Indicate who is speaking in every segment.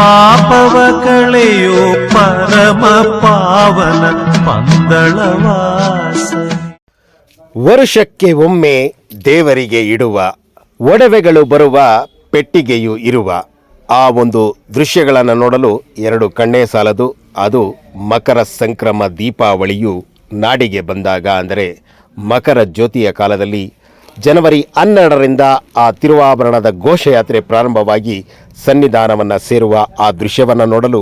Speaker 1: ಪಾಪವ ಕಳೆಯೋ ಪರಮ ಪಾವನ ಪಂದಳವಾಸ.
Speaker 2: ವರುಷಕ್ಕೆ ಒಮ್ಮೆ ದೇವರಿಗೆ ಇಡುವ, ಒಡವೆಗಳು ಬರುವ ಪೆಟ್ಟಿಗೆಯು ಇರುವ. ಆ ಒಂದು ದೃಶ್ಯಗಳನ್ನು ನೋಡಲು ಎರಡು ಕಣ್ಣೇ ಸಾಲದು. ಅದು ಮಕರ ಸಂಕ್ರಮ ದೀಪಾವಳಿಯು ನಾಡಿಗೆ ಬಂದಾಗ, ಅಂದರೆ ಮಕರ ಜ್ಯೋತಿಯ ಕಾಲದಲ್ಲಿ ಜನವರಿ ಹನ್ನೆರಡರಿಂದ ಆ ತಿರುವಾಭರಣದ ಘೋಷಯಾತ್ರೆ ಪ್ರಾರಂಭವಾಗಿ ಸನ್ನಿಧಾನವನ್ನು ಸೇರುವ ಆ ದೃಶ್ಯವನ್ನು ನೋಡಲು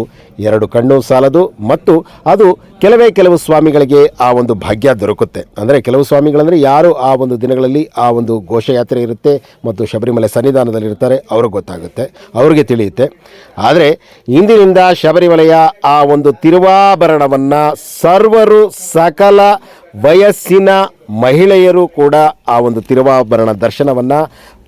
Speaker 2: ಎರಡು ಕಣ್ಣು ಸಾಲದು ಮತ್ತು ಅದು ಕೆಲವೇ ಕೆಲವು ಸ್ವಾಮಿಗಳಿಗೆ ಆ ಒಂದು ಭಾಗ್ಯ ದೊರಕುತ್ತೆ. ಅಂದರೆ ಕೆಲವು ಸ್ವಾಮಿಗಳಂದರೆ ಯಾರು ಆ ಒಂದು ದಿನಗಳಲ್ಲಿ ಆ ಒಂದು ಘೋಷಯಾತ್ರೆ ಇರುತ್ತೆ ಮತ್ತು ಶಬರಿಮಲೆ ಸನ್ನಿಧಾನದಲ್ಲಿ ಇರ್ತಾರೆ ಅವ್ರಿಗೆ ಗೊತ್ತಾಗುತ್ತೆ, ಅವ್ರಿಗೆ ತಿಳಿಯುತ್ತೆ. ಆದರೆ ಇಂದಿನಿಂದ ಶಬರಿಮಲೆಯ ಆ ಒಂದು ತಿರುವಾಭರಣವನ್ನು ಸರ್ವರು ಸಕಲ ವಯಸ್ಸಿನ ಮಹಿಳೆಯರು ಕೂಡ ಆ ಒಂದು ತಿರುವಾಭರಣ ದರ್ಶನವನ್ನು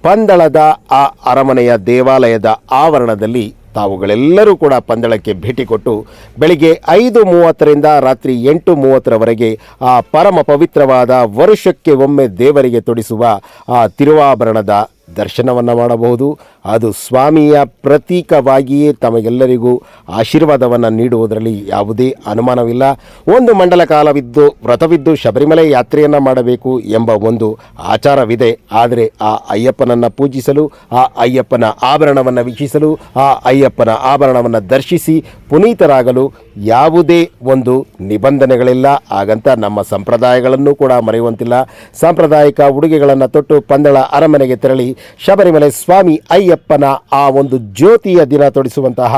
Speaker 2: ಪಂದಳದ ಆ ಅರಮನೆಯ ದೇವಾಲಯದ ಆವರಣದಲ್ಲಿ ತಾವುಗಳೆಲ್ಲರೂ ಕೂಡ ಪಂದಳಕ್ಕೆ ಭೇಟಿ ಕೊಟ್ಟು ಬೆಳಿಗ್ಗೆ ಐದು ಮೂವತ್ತರಿಂದ ರಾತ್ರಿ ಎಂಟು ಮೂವತ್ತರವರೆಗೆ ಆ ಪರಮ ಪವಿತ್ರವಾದ ವರುಷಕ್ಕೆ ಒಮ್ಮೆ ದೇವರಿಗೆ ತೊಡಿಸುವ ಆ ತಿರುವಾಭರಣದ ದರ್ಶನವನ್ನು ಮಾಡಬಹುದು. ಅದು ಸ್ವಾಮಿಯ ಪ್ರತೀಕವಾಗಿಯೇ ತಮಗೆಲ್ಲರಿಗೂ ಆಶೀರ್ವಾದವನ್ನು ನೀಡುವುದರಲ್ಲಿ ಯಾವುದೇ ಅನುಮಾನವಿಲ್ಲ. ಒಂದು ಮಂಡಲ ಕಾಲವಿದ್ದು, ವ್ರತವಿದ್ದು ಶಬರಿಮಲೆ ಯಾತ್ರೆಯನ್ನು ಮಾಡಬೇಕು ಎಂಬ ಒಂದು ಆಚಾರವಿದೆ. ಆದರೆ ಆ ಅಯ್ಯಪ್ಪನನ್ನು ಪೂಜಿಸಲು, ಆ ಅಯ್ಯಪ್ಪನ ಆಭರಣವನ್ನು ವೀಕ್ಷಿಸಲು, ಆ ಅಯ್ಯಪ್ಪನ ಆಭರಣವನ್ನು ದರ್ಶಿಸಿ ಪುನೀತರಾಗಲು ಯಾವುದೇ ಒಂದು ನಿಬಂಧನೆಗಳಿಲ್ಲ. ಹಾಗಂತ ನಮ್ಮ ಸಂಪ್ರದಾಯಗಳನ್ನು ಕೂಡ ಮರೆಯುವಂತಿಲ್ಲ. ಸಾಂಪ್ರದಾಯಿಕ ಉಡುಗೆಗಳನ್ನು ತೊಟ್ಟು ಪಂದಳ ಅರಮನೆಗೆ ತೆರಳಿ ಶಬರಿಮಲೆ ಸ್ವಾಮಿ ಅಯ್ಯಪ್ಪನ ಆ ಒಂದು ಜ್ಯೋತಿಯ ದಿನ ತೊಡಿಸುವಂತಹ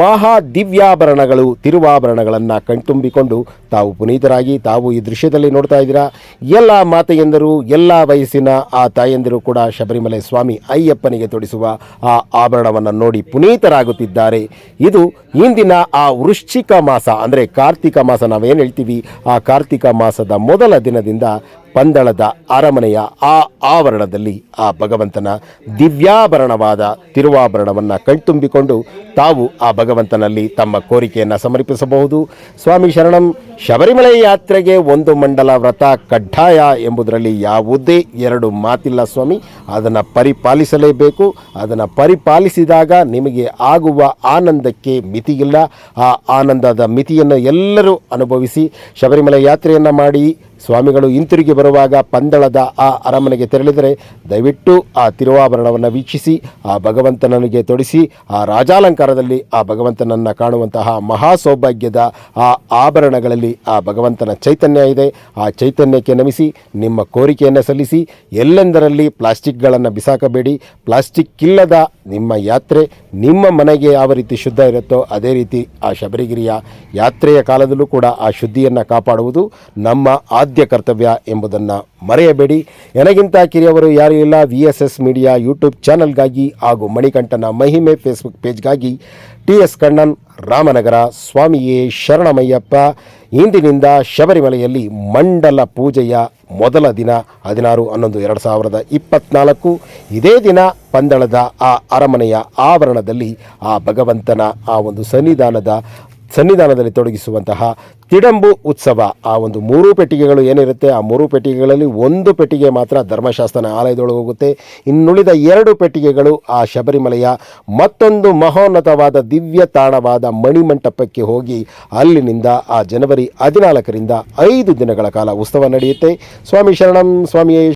Speaker 2: ಮಹಾ ದಿವ್ಯಾಭರಣಗಳು, ತಿರುವಾಭರಣಗಳನ್ನು ಕಣ್ತುಂಬಿಕೊಂಡು ತಾವು ಪುನೀತರಾಗಿ, ತಾವು ಈ ದೃಶ್ಯದಲ್ಲಿ ನೋಡ್ತಾ ಇದ್ದೀರಾ. ಎಲ್ಲ ಮಾತೆಯಂದರು, ಎಲ್ಲ ವಯಸ್ಸಿನ ಆ ತಾಯಂದಿರು ಕೂಡ ಶಬರಿಮಲೆ ಸ್ವಾಮಿ ಅಯ್ಯಪ್ಪನಿಗೆ ತೊಡಿಸುವ ಆ ಆಭರಣವನ್ನು ನೋಡಿ ಪುನೀತರಾಗುತ್ತಿದ್ದಾರೆ. ಇದು ಇಂದಿನ ಆ ವೃಶ್ಚಿಕ ಮಾಸ, ಅಂದರೆ ಕಾರ್ತಿಕ ಮಾಸ ನಾವೇನು ಹೇಳ್ತೀವಿ, ಆ ಕಾರ್ತಿಕ ಮಾಸದ ಮೊದಲ ದಿನದಿಂದ ಪಂದಳದ ಅರಮನೆಯ ಆ ಆವರಣದಲ್ಲಿ ಆ ಭಗವಂತನ ದಿವ್ಯಾಭರಣವಾದ ತಿರುವಾಭರಣವನ್ನು ಕಣ್ತುಂಬಿಕೊಂಡು ತಾವು ಆ ಭಗವಂತನಲ್ಲಿ ತಮ್ಮ ಕೋರಿಕೆಯನ್ನು ಸಮರ್ಪಿಸಬಹುದು. ಸ್ವಾಮಿ ಶರಣಂ, ಶಬರಿಮಲೆ ಯಾತ್ರೆಗೆ ಒಂದು ಮಂಡಲ ವ್ರತ ಕಡ್ಡಾಯ ಎಂಬುದರಲ್ಲಿ ಯಾವುದೇ ಎರಡು ಮಾತಿಲ್ಲ ಸ್ವಾಮಿ. ಅದನ್ನು ಪರಿಪಾಲಿಸಲೇಬೇಕು. ಅದನ್ನು ಪರಿಪಾಲಿಸಿದಾಗ ನಿಮಗೆ ಆಗುವ ಆನಂದಕ್ಕೆ ಮಿತಿಯಿಲ್ಲ. ಆ ಆನಂದದ ಮಿತಿಯನ್ನು ಎಲ್ಲರೂ ಅನುಭವಿಸಿ, ಶಬರಿಮಲೆ ಯಾತ್ರೆಯನ್ನು ಮಾಡಿ ಸ್ವಾಮಿಗಳು ಹಿಂತಿರುಗಿ ಬರುವಾಗ ಪಂದಳದ ಆ ಅರಮನೆಗೆ ತೆರಳಿದರೆ ದಯವಿಟ್ಟು ಆ ತಿರುವಾಭರಣವನ್ನು ವೀಕ್ಷಿಸಿ, ಆ ಭಗವಂತನಿಗೆ ತೊಡಿಸಿ, ಆ ರಾಜಾಲಂಕಾರದಲ್ಲಿ ಆ ಭಗವಂತನನ್ನು ಕಾಣುವಂತಹ ಮಹಾ ಸೌಭಾಗ್ಯದ ಆ ಆಭರಣಗಳಲ್ಲಿ ಆ ಭಗವಂತನ ಚೈತನ್ಯ ಇದೆ. ಆ ಚೈತನ್ಯಕ್ಕೆ ನಮಿಸಿ, ನಿಮ್ಮ ಕೋರಿಕೆಯನ್ನು ಸಲ್ಲಿಸಿ, ಎಲ್ಲೆಂದರಲ್ಲಿ ಪ್ಲಾಸ್ಟಿಕ್ಗಳನ್ನು ಬಿಸಾಕಬೇಡಿ, ಪ್ಲಾಸ್ಟಿಕ್ ಇಲ್ಲದ ನಿಮ್ಮ ಯಾತ್ರೆ ನಿಮ್ಮ ಮನೆಗೆ ಯಾವ ರೀತಿ ಶುದ್ಧ ಇರುತ್ತೋ ಅದೇ ರೀತಿ ಆ ಶಬರಿಗಿರಿಯ ಯಾತ್ರೆಯ ಕಾಲದಲ್ಲೂ ಕೂಡ ಆ ಶುದ್ಧಿಯನ್ನು ಕಾಪಾಡುವುದು ನಮ್ಮ ಆದ್ಯ ಕರ್ತವ್ಯ ಎಂಬುದನ್ನು ಮರೆಯಬೇಡಿ. ನನಗಿಂತ ಕಿರಿಯವರು ಯಾರೂ ಇಲ್ಲ. V S S media YouTube ಚಾನಲ್ಗಾಗಿ ಹಾಗೂ ಮಣಿಕಂಠನ ಮಹಿಮೆ ಫೇಸ್ಬುಕ್ ಪೇಜ್ಗಾಗಿ ಟಿ ಎಸ್ ಕಣ್ಣನ್ ರಾಮನಗರ ಸ್ವಾಮಿಯೇ ಶರಣಮಯ್ಯಪ್ಪ. ಇಂದಿನಿಂದ ಶಬರಿಮಲೆಯಲ್ಲಿ ಮಂಡಲ ಪೂಜೆಯ ಮೊದಲ ದಿನ ಹದಿನಾರು ಹನ್ನೊಂದು ಎರಡು ಸಾವಿರದ ಇಪ್ಪತ್ನಾಲ್ಕು. ಇದೇ ದಿನ ಪಂದಳದ ಆ ಅರಮನೆಯ ಆವರಣದಲ್ಲಿ ಆ ಭಗವಂತನ ಆ ಒಂದು ಸನ್ನಿಧಾನದ ಸನ್ನಿಧಾನದಲ್ಲಿ ತೊಡಗಿಸುವಂತಹ ತಿಡಂಬು ಉತ್ಸವ. ಆ ಒಂದು ಮೂರು ಪೆಟ್ಟಿಗೆಗಳು ಏನಿರುತ್ತೆ? ಆ ಮೂರು ಪೆಟ್ಟಿಗೆಗಳಲ್ಲಿ ಒಂದು ಪೆಟ್ಟಿಗೆ ಮಾತ್ರ ಧರ್ಮಶಾಸ್ತ್ರನ ಆಲಯದೊಳಗೆ ಹೋಗುತ್ತೆ. ಇನ್ನುಳಿದ ಎರಡು ಪೆಟ್ಟಿಗೆಗಳು ಆ ಶಬರಿಮಲೆಯ ಮತ್ತೊಂದು ಮಹೋನ್ನತವಾದ ದಿವ್ಯ ತಾಣವಾದ ಮಣಿಮಂಟಪಕ್ಕೆ ಹೋಗಿ ಅಲ್ಲಿನಿಂದ ಆ ಜನವರಿ ಹದಿನಾಲ್ಕರಿಂದ ಐದು ದಿನಗಳ ಕಾಲ ಉತ್ಸವ ನಡೆಯುತ್ತೆ. ಸ್ವಾಮಿ ಶರಣಂ, ಸ್ವಾಮಿಯೇ